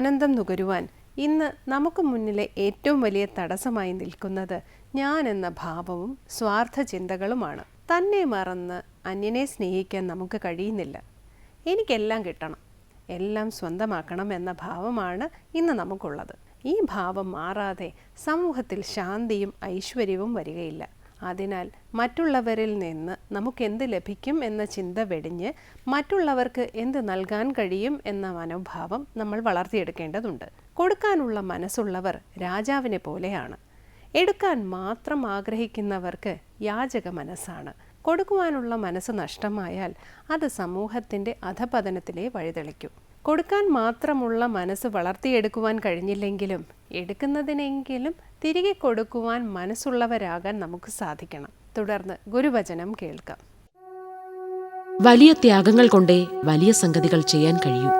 ആനന്ദം നുകരുവാൻ ഇന്ന് നമുക്ക് മുന്നിലെ ഏറ്റവും വലിയ തടസ്സമായി നിൽക്കുന്നത് ഞാൻ എന്ന ഭാവവും സ്വാർത്ഥ ചിന്തകളുമാണ് തന്നെ മറന്ന് അന്യനെ സ്നേഹിക്കാൻ നമുക്ക് കഴിയുന്നില്ല. എനിക്കെല്ലാം കിട്ടണം. എല്ലാം സ്വന്തമാക്കണം എന്ന ഭാവമാണ് ഇന്ന് നമുക്കുള്ളത്. ഈ ഭാവം മാറാതെ സമൂഹത്തിൽ ശാന്തിയും ഐശ്വര്യവും വരികയില്ല. അതിനാൽ മറ്റുള്ളവരിൽ നിന്ന് നമുക്ക് എന്ത് ലഭിക്കും എന്ന ചിന്ത വെടിഞ്ഞ് മറ്റുള്ളവർക്ക് എന്ത് നൽകാൻ കഴിയും എന്ന മനോഭാവം നമ്മൾ വളർത്തിയെടുക്കേണ്ടതുണ്ട്. കൊടുക്കാനുള്ള മനസ്സുള്ളവർ രാജാവിനെ പോലെയാണ്. എടുക്കാൻ മാത്രം ആഗ്രഹിക്കുന്നവർക്ക് യാചക മനസ്സാണ്. കൊടുക്കുവാനുള്ള മനസ്സ് നഷ്ടമായാൽ അത് സമൂഹത്തിന്റെ അധപതനത്തിലേ വഴിതെളിക്കും. കൊടുക്കാൻ മാത്രമുള്ള മനസ്സ് വളർത്തിയെടുക്കുവാൻ കഴിഞ്ഞില്ലെങ്കിലും എടുക്കുന്നതിനെങ്കിലും തിരികെ കൊടുക്കുവാൻ മനസ്സുള്ളവരാകാൻ നമുക്ക് സാധിക്കണം. തുടർന്ന് ഗുരുവചനം കേൾക്കാം. വലിയ ത്യാഗങ്ങൾ കൊണ്ടേ വലിയ സംഗതികൾ ചെയ്യാൻ കഴിയൂ.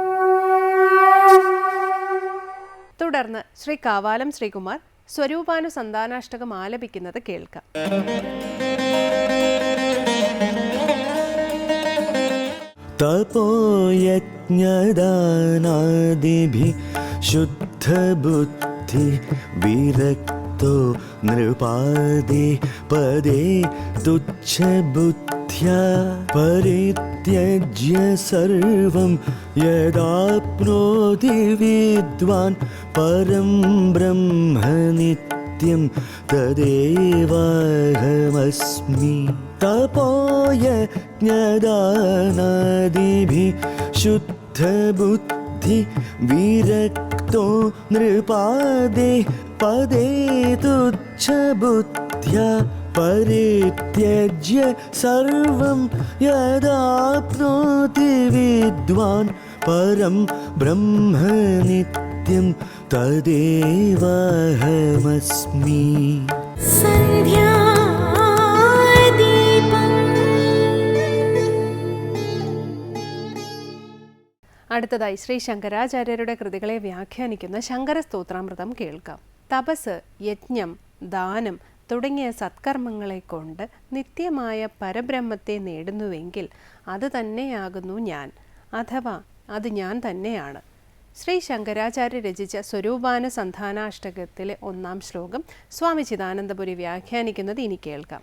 തുടർന്ന് ശ്രീ കാവാലം ശ്രീകുമാർ സ്വരൂപാനുസന്ധാനാഷ്ടകം ആലപിക്കുന്നത് കേൾക്കാം. तपोयज्ञदानादिभिः शुद्धबुद्धि विरक्तो नृपादे पदे तुच्छबुद्ध्या परित्यज्य सर्वं यदाप्नोति विद्वान् परं ब्रह्म नित्यं तदेवाहमस्मि। तपोयज्ञदानादिभिः शुद्धबुद्धि विरक्तो नृपादे पदे तुच्छबुद्ध्या परित्यज्य सर्वं यदाप्नोति विद्वान् परं ब्रह्म नित्यं तदेवाहमस्मि അടുത്തതായി ശ്രീ ശങ്കരാചാര്യരുടെ കൃതികളെ വ്യാഖ്യാനിക്കുന്ന ശങ്കര സ്തോത്രാമൃതം കേൾക്കാം. തപസ് യജ്ഞം ദാനം തുടങ്ങിയ സത്കർമ്മങ്ങളെ കൊണ്ട് നിത്യമായ പരബ്രഹ്മത്തെ നേടുന്നുവെങ്കിൽ അത് തന്നെയാകുന്നു ഞാൻ. അഥവാ അത് ഞാൻ തന്നെയാണ്. ശ്രീ ശങ്കരാചാര്യ രചിച്ച സ്വരൂപാന സന്ധാനാഷ്ടകത്തിലെ ഒന്നാം ശ്ലോകം സ്വാമി ചിദാനന്ദപുരി വ്യാഖ്യാനിക്കുന്നത് ഇനി കേൾക്കാം.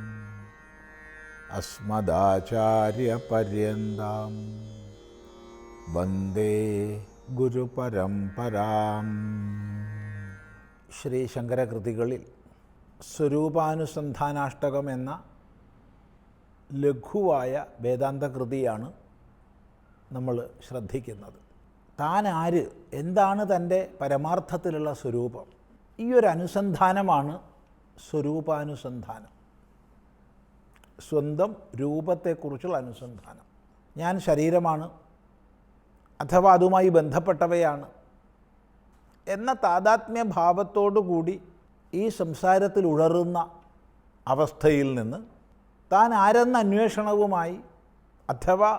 അസ്മദാചാര്യപര്യന്താം. വന്ദേ ഗുരുപരമ്പരാം. ശ്രീ ശങ്കരകൃതികളിൽ സ്വരൂപാനുസന്ധാനാഷ്ടകം എന്ന ലഘുവായ വേദാന്തകൃതിയാണ് നമ്മൾ ശ്രദ്ധിക്കുന്നത്. താൻ ആര് എന്താണ് തന്റെ പരമാർത്ഥത്തിലുള്ള സ്വരൂപം? ഈ ഒരു അനുസന്ധാനമാണ് സ്വരൂപാനുസന്ധാനം. സ്വന്തം രൂപത്തെക്കുറിച്ചുള്ള അനുസന്ധാനം. ഞാൻ ശരീരമാണ് അഥവാ അതുമായി ബന്ധപ്പെട്ടവയാണ് എന്ന താതാത്മ്യ ഭാവത്തോടുകൂടി ഈ സംസാരത്തിൽ ഉഴറുന്ന അവസ്ഥയിൽ നിന്ന് താൻ ആരെന്ന അന്വേഷണവുമായി അഥവാ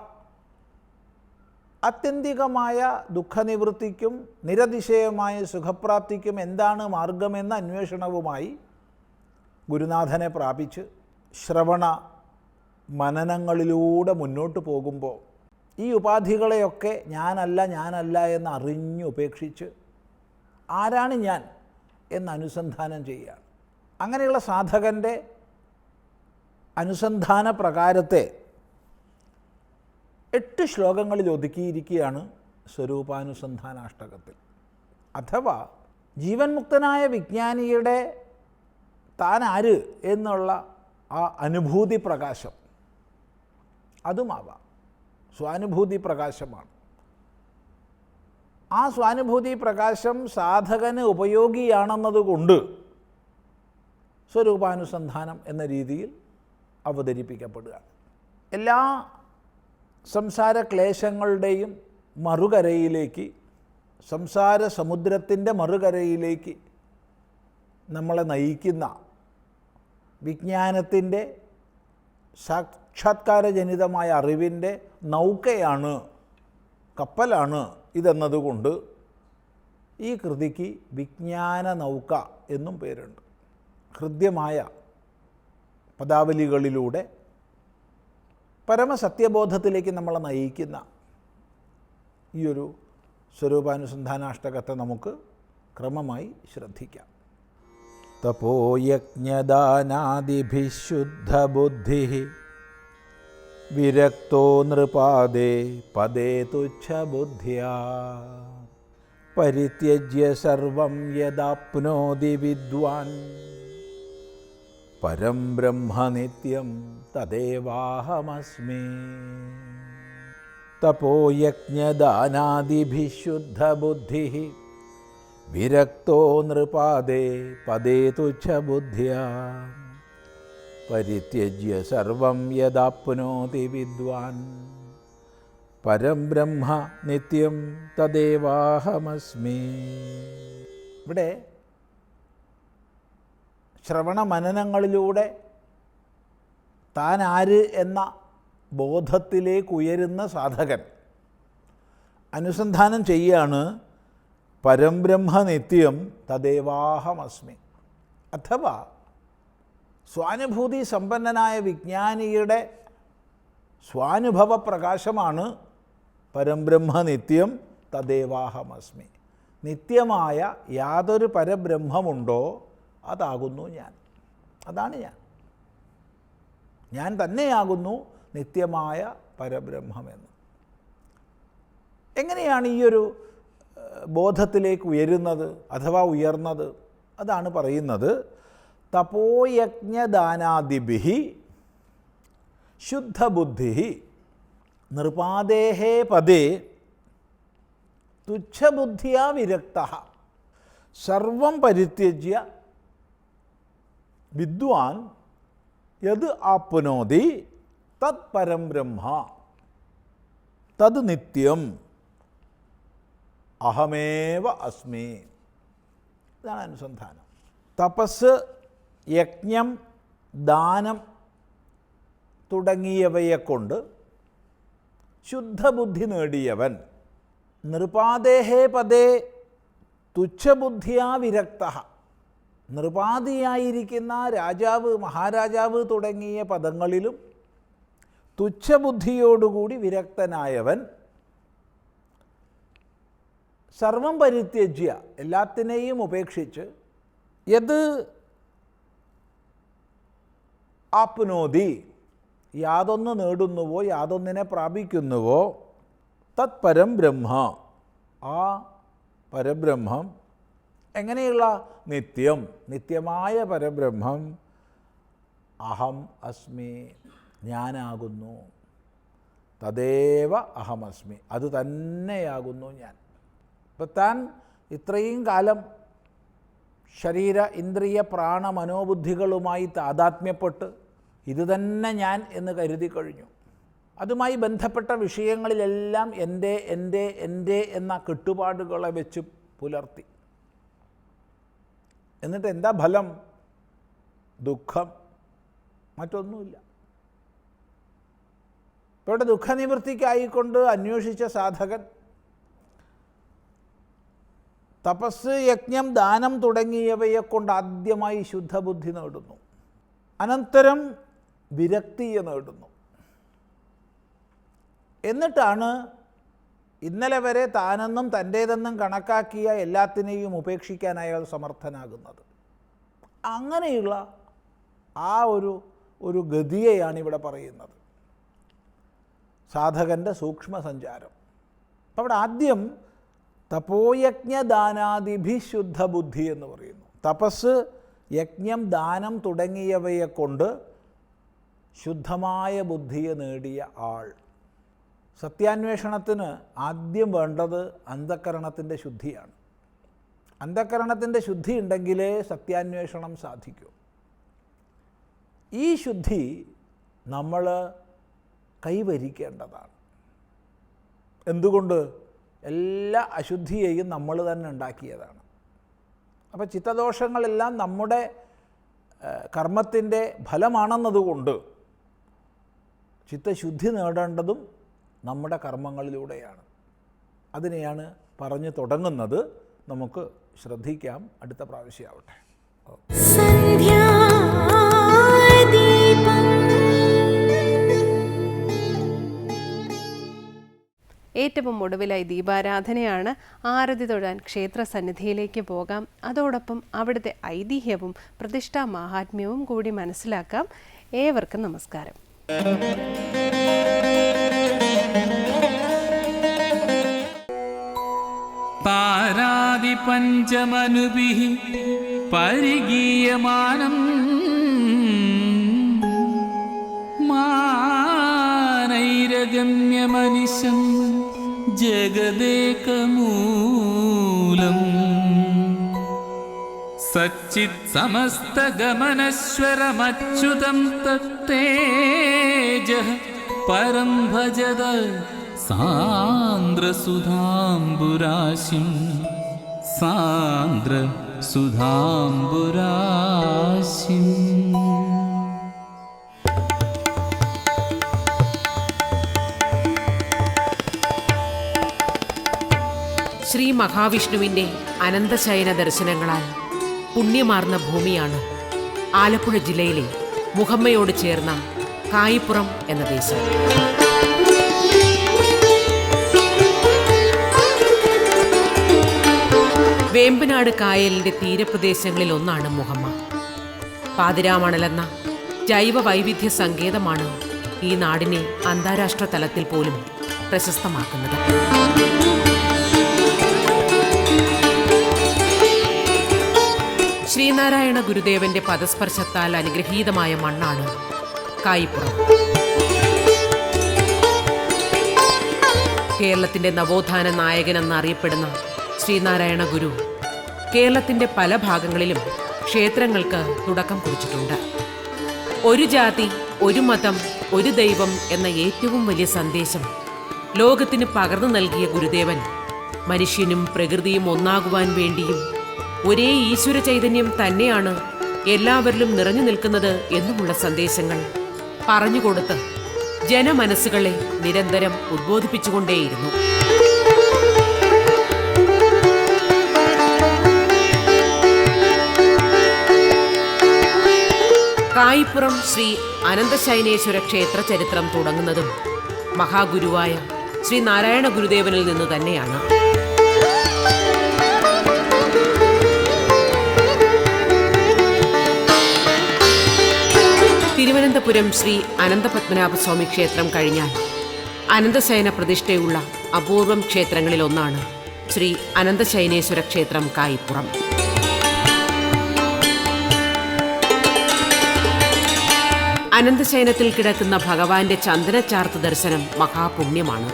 ആത്യന്തികമായ ദുഃഖനിവൃത്തിക്കും നിരതിശയമായ സുഖപ്രാപ്തിക്കും എന്താണ് മാർഗമെന്ന അന്വേഷണവുമായി ഗുരുനാഥനെ പ്രാപിച്ച് ശ്രവണ മനനങ്ങളിലൂടെ മുന്നോട്ട് പോകുമ്പോൾ ഈ ഉപാധികളെയൊക്കെ ഞാനല്ല ഞാനല്ല എന്ന് അറിഞ്ഞ് ഉപേക്ഷിച്ച് ആരാണ് ഞാൻ എന്ന് അനുസന്ധാനം ചെയ്യുകയാണ്. അങ്ങനെയുള്ള സാധകന്റെ അനുസന്ധാന പ്രകാരത്തെ എട്ട് ശ്ലോകങ്ങളിൽ ഒതുക്കിയിരിക്കുകയാണ് സ്വരൂപാനുസന്ധാനാഷ്ടകത്തിൽ. അഥവാ ജീവൻ മുക്തനായ വിജ്ഞാനിയുടെ താൻ ആര് എന്നുള്ള ആ അനുഭൂതി പ്രകാശം അതുമാവാം. സ്വാനുഭൂതി പ്രകാശമാണ്. ആ സ്വാനുഭൂതി പ്രകാശം സാധകന് ഉപയോഗിയാണെന്നതുകൊണ്ട് സ്വരൂപാനുസന്ധാനം എന്ന രീതിയിൽ അവതരിപ്പിക്കപ്പെടുകയാണ്. എല്ലാ സംസാര ക്ലേശങ്ങളുടെയും മറുകരയിലേക്ക് സംസാര സമുദ്രത്തിന്റെ മറുകരയിലേക്ക് നമ്മളെ നയിക്കുന്ന വിജ്ഞാനത്തിന്റെ സാക്ഷാത്കാരജനിതമായ അറിവിന്റെ നൗക്കയാണ് കപ്പലാണ് ഇതെന്നതുകൊണ്ട് ഈ കൃതിക്ക് വിജ്ഞാന നൗക എന്നും പേരുണ്ട്. ഹൃദ്യമായ പദാവലികളിലൂടെ പരമസത്യബോധത്തിലേക്ക് നമ്മളെ നയിക്കുന്ന ഈ ഒരു സ്വരൂപാനുസന്ധാനാഷ്ടകത്തെ നമുക്ക് ക്രമമായി ശ്രദ്ധിക്കാം. തപോയജ്ഞദാനാദിഭിശുദ്ധബുദ്ധി. വിരക്തോ നൃപാദേ പദേ തുച്ഛബുദ്ധ്യാ. പരിത്യജ്യ സർവം യദാപ്നോതി വിദ്വാൻ. പരം ബ്രഹ്മനിത്യം തദേവാഹമസ്മി. തപോയജ്ഞദാനാദിഭിശുദ്ധബുദ്ധി. വിരക്തോ നൃപാദേ പദേ തുച്ഛബുദ്ധ്യാ പരിത്യജ്യ സർവം യദാപ്നോതി വിദ്വാൻ. പരം ബ്രഹ്മ നിത്യം തദേവാഹമസ്മി. ഇവിടെ ശ്രവണ മനനങ്ങളിലൂടെ താൻ ആര് എന്ന ബോധത്തിലേക്ക് ഉയരുന്ന സാധകൻ അനുസന്ധാനം ചെയ്യാണ് പരംബ്രഹ്മ നിത്യം തദേവാഹമസ്മി. അഥവാ സ്വാനുഭൂതി സമ്പന്നനായ വിജ്ഞാനിയുടെ സ്വാനുഭവ പ്രകാശമാണ് പരംബ്രഹ്മ നിത്യം തദേവാഹമസ്മി. നിത്യമായ യാതൊരു പരബ്രഹ്മമുണ്ടോ അതാകുന്നു ഞാൻ. അതാണ് ഞാൻ. ഞാൻ തന്നെയാകുന്നു നിത്യമായ പരബ്രഹ്മമെന്ന്. എങ്ങനെയാണ് ഈ ഒരു ബോധത്തിലേക്ക് ഉയരുന്നത് അഥവാ ഉയർന്നത് അതാണ് പറയുന്നത്. തപോയജ്ഞദാനാദിഭി ശുദ്ധബുദ്ധി നൃപാദേഹേ പദേ തുച്ഛബുദ്ധിയാ വിരക്ത. സർവം പരിത്യജ്യ വിദ്വാൻ യത് ആപ്നോതി തത് പരം ബ്രഹ്മ തത് നിത്യം. അഹമേവ അസ്മി. ഇതാണ് അനുസന്ധാനം. തപസ് യജ്ഞം ദാനം തുടങ്ങിയവയെ കൊണ്ട് ശുദ്ധബുദ്ധി നേടിയവൻ. നൃപാദേഹേ പദേ തുച്ഛബുദ്ധിയാ വിരക്ത. നൃപാതിയായിരിക്കുന്ന രാജാവ് മഹാരാജാവ് തുടങ്ങിയ പദങ്ങളിലും തുച്ഛബുദ്ധിയോടുകൂടി വിരക്തനായവൻ സർവം പരിത്യജ്യ എല്ലാത്തിനെയും ഉപേക്ഷിച്ച് യത് ആപ്നോതി യാതൊന്ന് നേടുന്നുവോ യാതൊന്നിനെ പ്രാപിക്കുന്നുവോ തത്പരം ബ്രഹ്മ. ആ പരബ്രഹ്മം എങ്ങനെയുള്ള നിത്യം? നിത്യമായ പരബ്രഹ്മം അഹം അസ്മി ഞാനാകുന്നു. തദേവ അഹമസ്മി അത് തന്നെയാകുന്നു ഞാൻ. ഇപ്പം താൻ ഇത്രയും കാലം ശരീര ഇന്ദ്രിയ പ്രാണ മനോബുദ്ധികളുമായി താതാത്മ്യപ്പെട്ട് ഇത് തന്നെ ഞാൻ എന്ന് കരുതി കഴിഞ്ഞു. അതുമായി ബന്ധപ്പെട്ട വിഷയങ്ങളിലെല്ലാം എന്റെ എന്റെ എന്റെ എന്ന കെട്ടുപാടുകളെ വെച്ച് പുലർത്തി. എന്നിട്ട് എന്താ ഫലം? ദുഃഖം. മറ്റൊന്നുമില്ല. ഇപ്പോൾ ദുഃഖനിവൃത്തിക്കായിക്കൊണ്ട് അന്വേഷിച്ച സാധകൻ തപസ് യജ്ഞം ദാനം തുടങ്ങിയവയെ കൊണ്ട് ആദ്യമായി ശുദ്ധബുദ്ധി നേടുന്നു. അനന്തരം വിരക്തിയെ നേടുന്നു. എന്നിട്ടാണ് ഇന്നലെ വരെ താനെന്നും തന്റേതെന്നും കണക്കാക്കിയ എല്ലാത്തിനെയും ഉപേക്ഷിക്കാൻ അയാൾ സമർത്ഥനാകുന്നത്. അങ്ങനെയുള്ള ആ ഒരു ഒരു ഗതിയെയാണ് ഇവിടെ പറയുന്നത്. സാധകന്റെ സൂക്ഷ്മ സഞ്ചാരം അപ്പോൾ അവിടെ ആദ്യം തപോയജ്ഞദാനാദിഭി ശുദ്ധ ബുദ്ധി എന്ന് പറയുന്നു. തപസ് യജ്ഞം ദാനം തുടങ്ങിയവയെ കൊണ്ട് ശുദ്ധമായ ബുദ്ധിയെ നേടിയ ആൾ. സത്യാന്വേഷണത്തിന് ആദ്യം വേണ്ടത് അന്ധക്കരണത്തിന്റെ ശുദ്ധിയാണ്. അന്ധക്കരണത്തിന്റെ ശുദ്ധി ഉണ്ടെങ്കിലേ സത്യാന്വേഷണം സാധിക്കൂ. ഈ ശുദ്ധി നമ്മൾ കൈവരിക്കേണ്ടതാണ്. എന്തുകൊണ്ട്? എല്ലാ അശുദ്ധിയെയും നമ്മൾ തന്നെ ഉണ്ടാക്കിയതാണ്. അപ്പോൾ ചിത്തദോഷങ്ങളെല്ലാം നമ്മുടെ കർമ്മത്തിന്റെ ഫലമാണെന്നതുകൊണ്ട് ചിത്തശുദ്ധി നേടേണ്ടതും നമ്മുടെ കർമ്മങ്ങളിലൂടെയാണ്. അതിനെയാണ് പറഞ്ഞു തുടങ്ങുന്നത്. നമുക്ക് ശ്രദ്ധിക്കാം. അടുത്ത പ്രാവശ്യമാവട്ടെ ഏറ്റവും ഒടുവിലായി ദീപാരാധനയാണ് ആരതി തൊഴാൻ ക്ഷേത്ര സന്നിധിയിലേക്ക് പോകാം. അതോടൊപ്പം അവിടുത്തെ ഐതിഹ്യവും പ്രതിഷ്ഠാ മാഹാത്മ്യവും കൂടി മനസ്സിലാക്കാം. ഏവർക്കും നമസ്കാരം. പാരാതിപഞ്ചമനുഭിः പരിഗീയമാനം മാനൈരഗമ്യമനിശം ജഗദേകമൂലം. സച്ചിത് സമസ്തഗമനശ്വരമച്യുതം തത്തേജ പരം ഭജത സാന്ദ്രസുധാംബുരാശിം. സാന്ദ്രസുധാംബുരാശിം. മഹാവിഷ്ണുവിന്റെ അനന്തശയന ദർശനങ്ങളാൽ പുണ്യമാർന്ന ഭൂമിയാണ് ആലപ്പുഴ ജില്ലയിലെ മുഹമ്മയോട് ചേർന്ന കായിപ്പുറം എന്ന ദേശം. വേമ്പനാട് കായലിന്റെ തീരപ്രദേശങ്ങളിൽ ഒന്നാണ് മുഹമ്മ. പാതിരാമണലെന്ന ജൈവ വൈവിധ്യ സങ്കേതമാണ് ഈ നാടിനെ അന്താരാഷ്ട്ര തലത്തിൽ പോലും പ്രശസ്തമാക്കുന്നത്. ശ്രീനാരായണ ഗുരുദേവന്റെ പദസ്പർശത്താൽ അനുഗ്രഹീതമായ മണ്ണാണ് കായിപ്പുറം. കേരളത്തിന്റെ നവോത്ഥാന നായകൻ എന്നറിയപ്പെടുന്ന ശ്രീനാരായണ ഗുരു കേരളത്തിന്റെ പല ഭാഗങ്ങളിലും ക്ഷേത്രങ്ങൾക്ക് തുടക്കം കുറിച്ചിട്ടുണ്ട്. ഒരു ജാതി ഒരു മതം ഒരു ദൈവം എന്ന ഏറ്റവും വലിയ സന്ദേശം ലോകത്തിന് പകർന്നു നൽകിയ ഗുരുദേവൻ മനുഷ്യനും പ്രകൃതിയും ഒന്നാകുവാൻ വേണ്ടിയും ഒരേ ഈശ്വര ചൈതന്യം തന്നെയാണ് എല്ലാവരിലും നിറഞ്ഞു നിൽക്കുന്നത് എന്നുമുള്ള സന്ദേശങ്ങൾ. പറഞ്ഞുകൊടുത്ത് ജനമനസ്സുകളെ നിരന്തരം ഉദ്ബോധിപ്പിച്ചുകൊണ്ടേയിരുന്നു. കായിപ്പുറം ശ്രീ അനന്തശൈനേശ്വര ക്ഷേത്ര ചരിത്രം തുടങ്ങുന്നതും മഹാഗുരുവായ ശ്രീ നാരായണ ഗുരുദേവനിൽ നിന്ന് തന്നെയാണ്. അനന്തപുരം ശ്രീ അനന്തപത്മനാഭസ്വാമി ക്ഷേത്രം കഴിഞ്ഞാൽ അനന്തശയന പ്രതിഷ്ഠയുള്ള അപൂർവം ക്ഷേത്രങ്ങളിലൊന്നാണ് ശ്രീ അനന്തശയനേശ്വര ക്ഷേത്രം കായിപ്പുറം അനന്തശയനത്തിൽ കിടക്കുന്ന ഭഗവാന്റെ ചന്ദന ചന്ദനച്ചാർത്ത് ദർശനം മഹാപുണ്യമാണ്.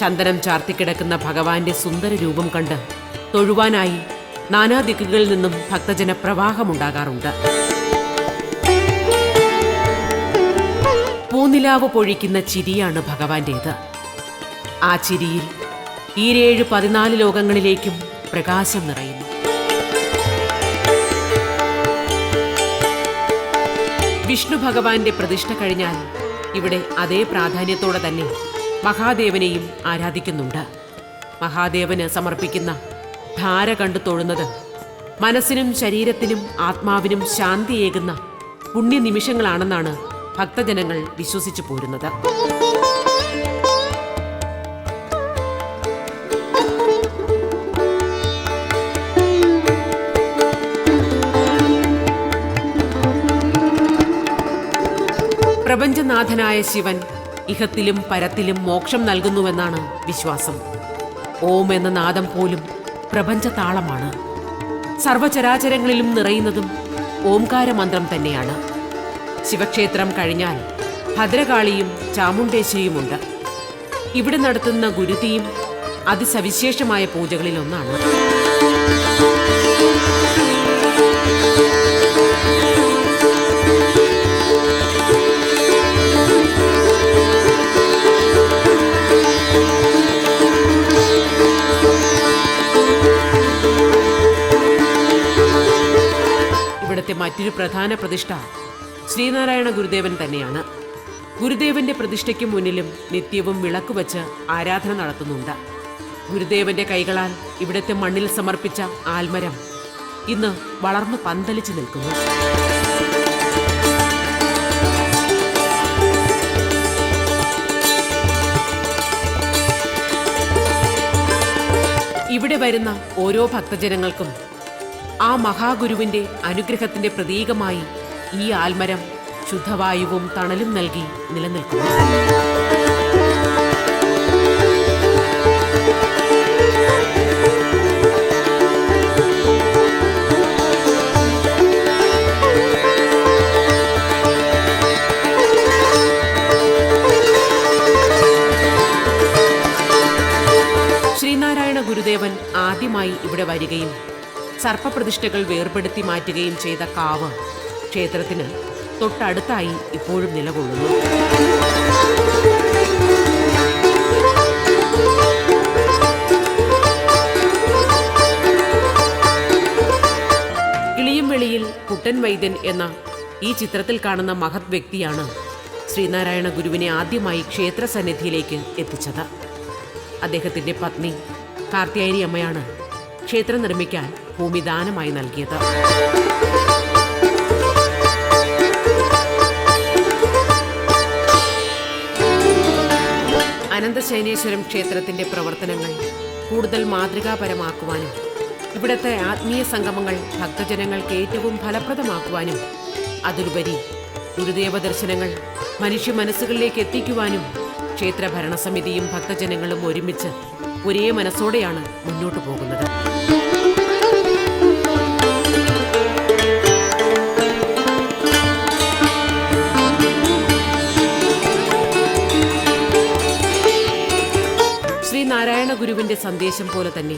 ചന്ദനം ചാർത്തിക്കിടക്കുന്ന ഭഗവാന്റെ സുന്ദര രൂപം കണ്ട് തൊഴുവാനായി നാനാ നാനാദിക്കുകളിൽ നിന്നും ഭക്തജന പ്രവാഹമുണ്ടാകാറുണ്ട് പൂനിലാവ് പൊഴിക്കുന്ന ചിരിയാണ് ഭഗവാന്റേത്. ആ ചിരിയിൽ ഈരേഴ് പതിനാല് ലോകങ്ങളിലേക്കും പ്രകാശം നിറയുന്നു. വിഷ്ണു ഭഗവാന്റെ പ്രതിഷ്ഠ കഴിഞ്ഞാൽ ഇവിടെ അതേ പ്രാധാന്യത്തോടെ തന്നെ മഹാദേവനെയും ആരാധിക്കുന്നുണ്ട്. മഹാദേവന് സമർപ്പിക്കുന്ന ധാര കണ്ടു തൊഴുന്നത് മനസ്സിനും ശരീരത്തിനും ആത്മാവിനും ശാന്തിയേകുന്ന പുണ്യനിമിഷങ്ങളാണെന്നാണ് ഭക്തജനങ്ങൾ വിശ്വസിച്ചു പോരുന്നത്. പ്രപഞ്ചനാഥനായ ശിവൻ ഇഹത്തിലും പരത്തിലും മോക്ഷം നൽകുന്നുവെന്നാണ് വിശ്വാസം. ഓം എന്ന നാദം പോലും പ്രപഞ്ച താളമാണ് സർവചരാചരങ്ങളിലും നിറയുന്നതും ഓംകാര മന്ത്രം തന്നെയാണ്. ശിവക്ഷേത്രം കഴിഞ്ഞാൽ ഭദ്രകാളിയും ചാമുണ്ടേശ്വരിയുമുണ്ട്. ഇവിടെ നടത്തുന്ന ഗുരുതിയും അതിസവിശേഷമായ പൂജകളിലൊന്നാണ് ഇവിടുത്തെ മറ്റൊരു പ്രധാന പ്രതിഷ്ഠ ശ്രീനാരായണ ഗുരുദേവൻ തന്നെയാണ്. ഗുരുദേവന്റെ പ്രതിഷ്ഠയ്ക്ക് മുന്നിലും നിത്യവും വിളക്ക് വച്ച് ആരാധന നടത്തുന്നുണ്ട്. ഗുരുദേവന്റെ കൈകളാൽ ഇവിടുത്തെ മണ്ണിൽ സമർപ്പിച്ച ആൽമരം ഇന്ന് വളർന്നു പന്തലിച്ചു നിൽക്കുന്നു. ഇവിടെ വരുന്ന ഓരോ ഭക്തജനങ്ങൾക്കും ആ മഹാഗുരുവിന്റെ അനുഗ്രഹത്തിന്റെ പ്രതീകമായി ഈ ആൽമരം ശുദ്ധവായുവും തണലും നൽകി നിലനിൽക്കുന്നു. ഗുരുദേവൻ ആദ്യമായി ഇവിടെ വരികയും സർപ്പപ്രതിഷ്ഠകൾ വേർപെടുത്തി മാറ്റുകയും ചെയ്ത കാവ് ക്ഷേത്രത്തിന് തൊട്ടടുത്തായി ഇപ്പോഴും നിലകൊള്ളുന്നു. ഇളിയും വെളിയിൽ കുട്ടൻ വൈദ്യൻ എന്ന ഈ ചിത്രത്തിൽ കാണുന്ന മഹത് വ്യക്തിയാണ് ശ്രീനാരായണ ഗുരുവിനെ ആദ്യമായി ക്ഷേത്ര സന്നിധിയിലേക്ക് എത്തിച്ചത്. അദ്ദേഹത്തിന്റെ പത്നി കാർത്യായനി അമ്മയാണ് ക്ഷേത്രം നിർമ്മിക്കാൻ ഭൂമി ദാനമായി നൽകിയത്. അനന്തശൈനേശ്വരം ക്ഷേത്രത്തിന്റെ പ്രവർത്തനങ്ങൾ കൂടുതൽ മാതൃകാപരമാക്കുവാനും ഇവിടുത്തെ ആത്മീയ സംഗമങ്ങൾ ഭക്തജനങ്ങൾക്ക് ഏറ്റവും ഫലപ്രദമാക്കുവാനും അതിലുപരി ഗുരുദേവ ദർശനങ്ങൾ മനുഷ്യ മനസ്സുകളിലേക്ക് എത്തിക്കുവാനും ക്ഷേത്ര ഭരണസമിതിയും ഭക്തജനങ്ങളും ഒരുമിച്ച് ഒരേ മനസ്സോടെയാണ് മുന്നോട്ടു പോകുന്നത്. ഗുരുവിന്റെ സന്ദേശം പോലെ തന്നെ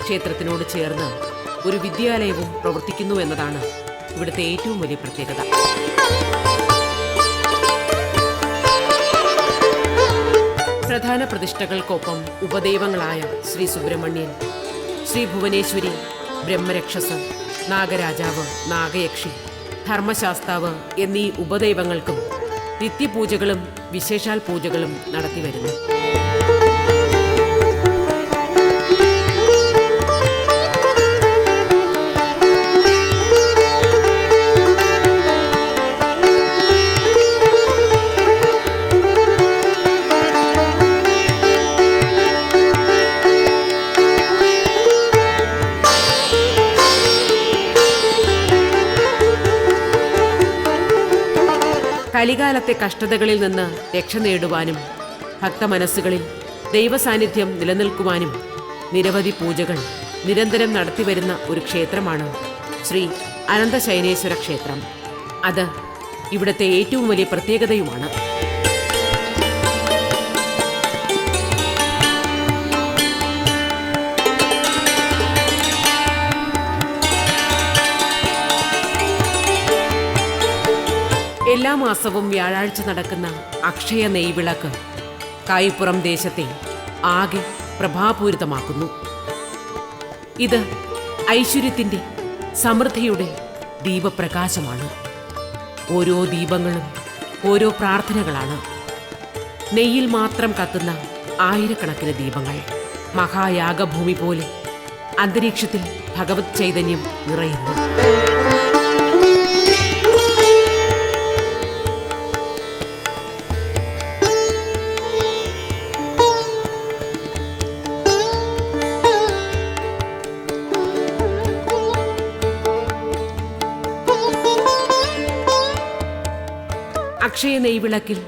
ക്ഷേത്രത്തിനോട് ചേർന്ന് ഒരു വിദ്യാലയവും പ്രവർത്തിക്കുന്നു എന്നതാണ് ഇവിടുത്തെ ഏറ്റവും വലിയ പ്രത്യേകത. പ്രധാന പ്രതിഷ്ഠകൾക്കൊപ്പം ഉപദൈവങ്ങളായ ശ്രീ സുബ്രഹ്മണ്യൻ ശ്രീ ഭുവനേശ്വരി ബ്രഹ്മരക്ഷസൻ നാഗരാജാവ് നാഗയക്ഷി ധർമ്മശാസ്താവ് എന്നീ ഉപദൈവങ്ങൾക്കും നിത്യപൂജകളും വിശേഷാൽ പൂജകളും നടത്തിവരുന്നു കലികാലത്തെ കഷ്ടതകളിൽ നിന്ന് രക്ഷ നേടുവാനും ഭക്തമനസ്സുകളിൽ ദൈവസാന്നിധ്യം നിലനിൽക്കുവാനും നിരവധി പൂജകൾ നിരന്തരം നടത്തിവരുന്ന ഒരു ക്ഷേത്രമാണ് ശ്രീ അനന്തശൈനേശ്വര ക്ഷേത്രം. അത് ഇവിടുത്തെ ഏറ്റവും വലിയ പ്രത്യേകതയുമാണ്. എല്ലാ മാസവും വ്യാഴാഴ്ച നടക്കുന്ന അക്ഷയ നെയ്വിളക്ക് കായിപ്പുറം ദേശത്തെ ആകെ പ്രഭാപൂരിതമാക്കുന്നു. ഇത് ഐശ്വര്യത്തിന്റെ സമൃദ്ധിയുടെ ദീപപ്രകാശമാണ്. ഓരോ ദീപങ്ങളും ഓരോ പ്രാർത്ഥനകളാണ്. നെയ്യിൽ മാത്രം കത്തുന്ന ആയിരക്കണക്കിന് ദീപങ്ങൾ. മഹായാഗഭൂമി പോലെ അന്തരീക്ഷത്തിൽ ഭഗവത് ചൈതന്യം നിറയുന്നു. അക്ഷയ നെയ്വിളക്കിൽ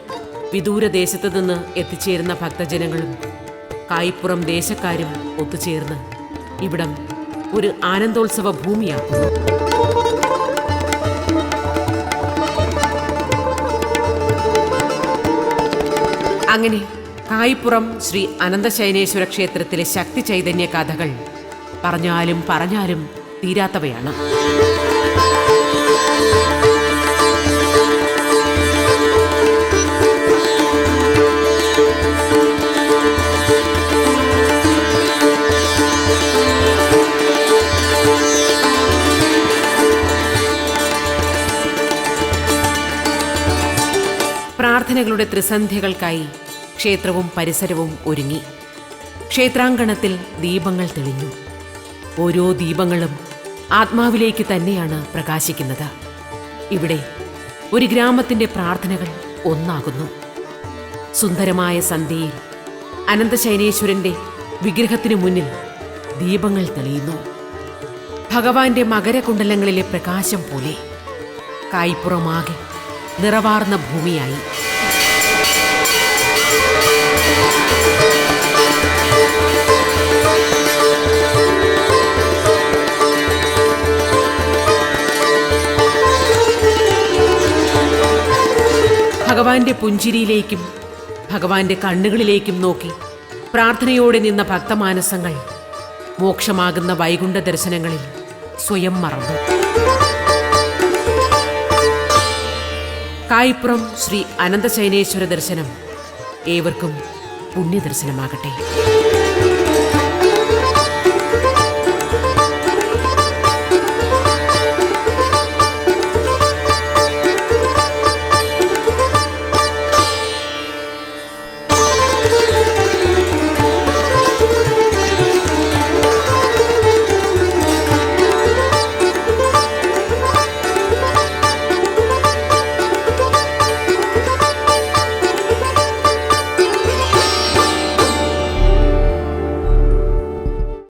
വിദൂരദേശത്ത് നിന്ന് എത്തിച്ചേരുന്ന ഭക്തജനങ്ങളും കായിപ്പുറം ദേശക്കാരും ഒത്തുചേർന്ന് ഇവിടം ഒരു ആനന്ദോത്സവ ഭൂമിയാക്കുന്നു. അങ്ങനെ കായിപ്പുറം ശ്രീ അനന്തശയനേശ്വര ക്ഷേത്രത്തിലെ ശക്തി ചൈതന്യ കഥകൾ പറഞ്ഞാലും പറഞ്ഞാലും തീരാത്തവയാണ്. പ്രാർത്ഥനകളുടെ ത്രിസന്ധ്യകൾക്കായി ക്ഷേത്രവും പരിസരവും ഒരുങ്ങി. ക്ഷേത്രാങ്കണത്തിൽ ദീപങ്ങൾ തെളിഞ്ഞു. ഓരോ ദീപങ്ങളും ആത്മാവിലേക്ക് തന്നെയാണ് പ്രകാശിക്കുന്നത്. ഇവിടെ ഒരു ഗ്രാമത്തിന്റെ പ്രാർത്ഥനകൾ ഒന്നാകുന്നു. സുന്ദരമായ സന്ധ്യയിൽ അനന്തശൈനേശ്വരന്റെ വിഗ്രഹത്തിനു മുന്നിൽ ദീപങ്ങൾ തെളിയുന്നു. ഭഗവാന്റെ മകരകുണ്ടലങ്ങളിലെ പ്രകാശം പോലെ കായ്പുറമാകെ നിറവാർന്ന ഭൂമിയായി ഭഗവാന്റെ പുഞ്ചിരിയിലേക്കും ഭഗവാന്റെ കണ്ണുകളിലേക്കും നോക്കി പ്രാർത്ഥനയോടെ നിന്ന ഭക്തമാനസങ്ങൾ മോക്ഷമാകുന്ന വൈകുണ്ഠ ദർശനങ്ങളിൽ സ്വയം മറന്നു. കായ്പുറം ശ്രീ അനന്തശൈനേശ്വര ദർശനം ഏവർക്കും പുണ്യദർശനമാകട്ടെ.